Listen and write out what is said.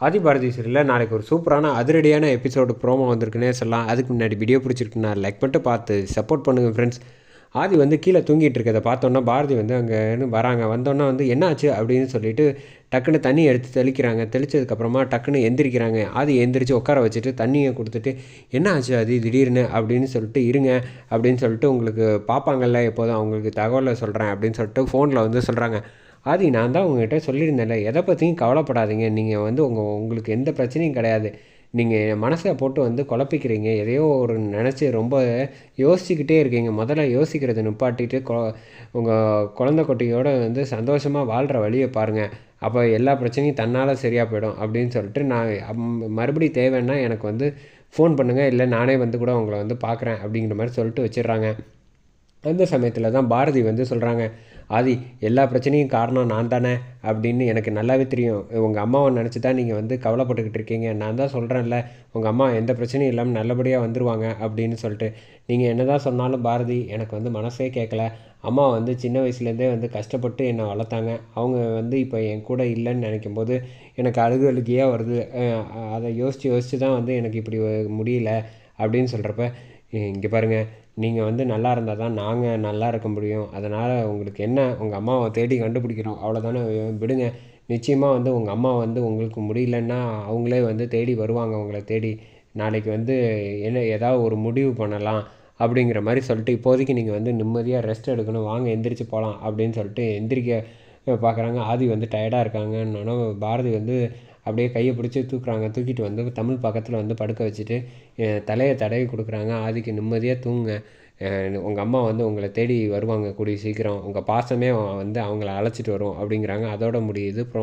ஆதி பாரதி சீரியலில் நாளைக்கு ஒரு சூப்பரான அதிரடியான எபிசோடு ப்ரோமோ வந்திருக்குன்னே சொல்லலாம். அதுக்கு முன்னாடி வீடியோ பிடிச்சிருக்குன்னா லைக் பண்ணிட்டு பார்த்து சப்போர்ட் பண்ணுங்கள் ஃப்ரெண்ட்ஸ் ஆதி வந்து கீழே தூங்கிட்டு இருக்கதை பார்த்தோன்னா பாரதி வந்து அங்கேன்னு வராங்க. வந்தோன்னா வந்து என்னாச்சு? அப்படின்னு சொல்லிட்டு டக்குன்னு தண்ணி எடுத்து தெளிக்கிறாங்க. தெளிச்சதுக்கப்புறமா டக்குன்னு எந்திரிக்கிறாங்க. ஆதி எந்திரிச்சு உட்கார வச்சுட்டு தண்ணியை கொடுத்துட்டு என்ன ஆச்சு அது திடீர்னு? அப்படின்னு சொல்லிட்டு இருங்க. அப்படின்னு சொல்லிட்டு உங்களுக்கு பார்ப்பாங்கல்ல எப்போதும் அவங்களுக்கு தகவலை சொல்கிறேன் அப்படின்னு சொல்லிட்டு ஃபோனில் வந்து சொல்கிறாங்க ஆதி நான் தான் உங்ககிட்ட சொல்லியிருந்தேன்ல. எதை பற்றியும் கவலைப்படாதீங்க. நீங்கள் வந்து உங்கள் உங்களுக்கு எந்த பிரச்சனையும் கிடையாது. நீங்கள் மனசை போட்டு வந்து குழப்பிக்கிறீங்க. எதையோ ஒரு நினச்சி ரொம்ப யோசிச்சுக்கிட்டே இருக்கீங்க. முதல்ல யோசிக்கிறத நிப்பாட்டிட்டு கொ உங்கள் குழந்த குட்டியோட வந்து சந்தோஷமாக வாழ்கிற வழியை பாருங்கள் அப்போ எல்லா பிரச்சனையும் தன்னால் சரியாக போயிடும் அப்படின்னு சொல்லிட்டு நான் மறுபடி மறுபடியும் தேவைன்னா எனக்கு வந்து ஃபோன் பண்ணுங்கள் இல்லை நானே வந்து கூட உங்களை வந்து பார்க்குறேன் அப்படிங்கிற மாதிரி சொல்லிட்டு வச்சிடுறாங்க. அந்த சமயத்தில் தான் பாரதி வந்து சொல்கிறாங்க ஆதி எல்லா பிரச்சனையும் காரணம் நான் தானே அப்படின்னு எனக்கு நல்லாவே தெரியும். உங்கள் அம்மாவை நினச்சி தான் நீங்கள் வந்து கவலைப்பட்டுக்கிட்டு இருக்கீங்க? நான் தான் சொல்கிறேன்ல உங்கள் அம்மா எந்த பிரச்சனையும் இல்லாமல் நல்லபடியாக வந்துருவாங்க அப்படின்னு சொல்லிட்டு. நீங்கள் என்ன தான் சொன்னாலும் பாரதி எனக்கு வந்து மனசே கேட்கல அம்மா வந்து சின்ன வயசுலேருந்தே வந்து கஷ்டப்பட்டு என்னை வளர்த்தாங்க. அவங்க வந்து இப்போ என் கூட இல்லைன்னு நினைக்கும் போது எனக்கு அழுகு அழுகியாக வருது. அதை யோசித்து யோசித்து தான் வந்து எனக்கு இப்படி முடியல அப்படின்னு சொல்கிறப்ப இங்கே பாருங்கள் நீங்கள் வந்து நல்லா இருந்தால் தான் நாங்கள் நல்லா இருக்க முடியும். அதனால் உங்களுக்கு என்ன உங்கள் அம்மாவை தேடி கண்டுபிடிக்கிறோம் அவ்வளோதானே விடுங்க. நிச்சயமாக வந்து உங்கள் அம்மா வந்து உங்களுக்கு முடியலன்னா அவங்களே வந்து தேடி வருவாங்க உங்களை தேடி. நாளைக்கு வந்து என்ன ஏதாவது ஒரு முடிவு பண்ணலாம் அப்படிங்கிற மாதிரி சொல்லிட்டு இப்போதைக்கு நீங்கள் வந்து நிம்மதியாக ரெஸ்ட் எடுக்கணும். வாங்க எந்திரிச்சு போகலாம் அப்படின்னு சொல்லிட்டு எந்திரிக்க பார்க்குறாங்க. ஆதி வந்து டயர்டாக இருக்காங்கன்னு பாரதி வந்து அப்படியே கையை பிடிச்சி தூக்குறாங்க. தூக்கிட்டு வந்து தமிழ் பக்கத்தில் வந்து படுக்க வச்சுட்டு தலையை தடவி கொடுக்குறாங்க. ஆதிக்கு நிம்மதியாக தூங்குங்க உங்கள் அம்மா வந்து உங்களை தேடி வருவாங்க கூடிய சீக்கிரம். உங்கள் பாசமே வந்து அவங்கள அழைச்சிட்டு வரும் அப்படிங்கிறாங்க. அதோட முடியுது. ப்ரோ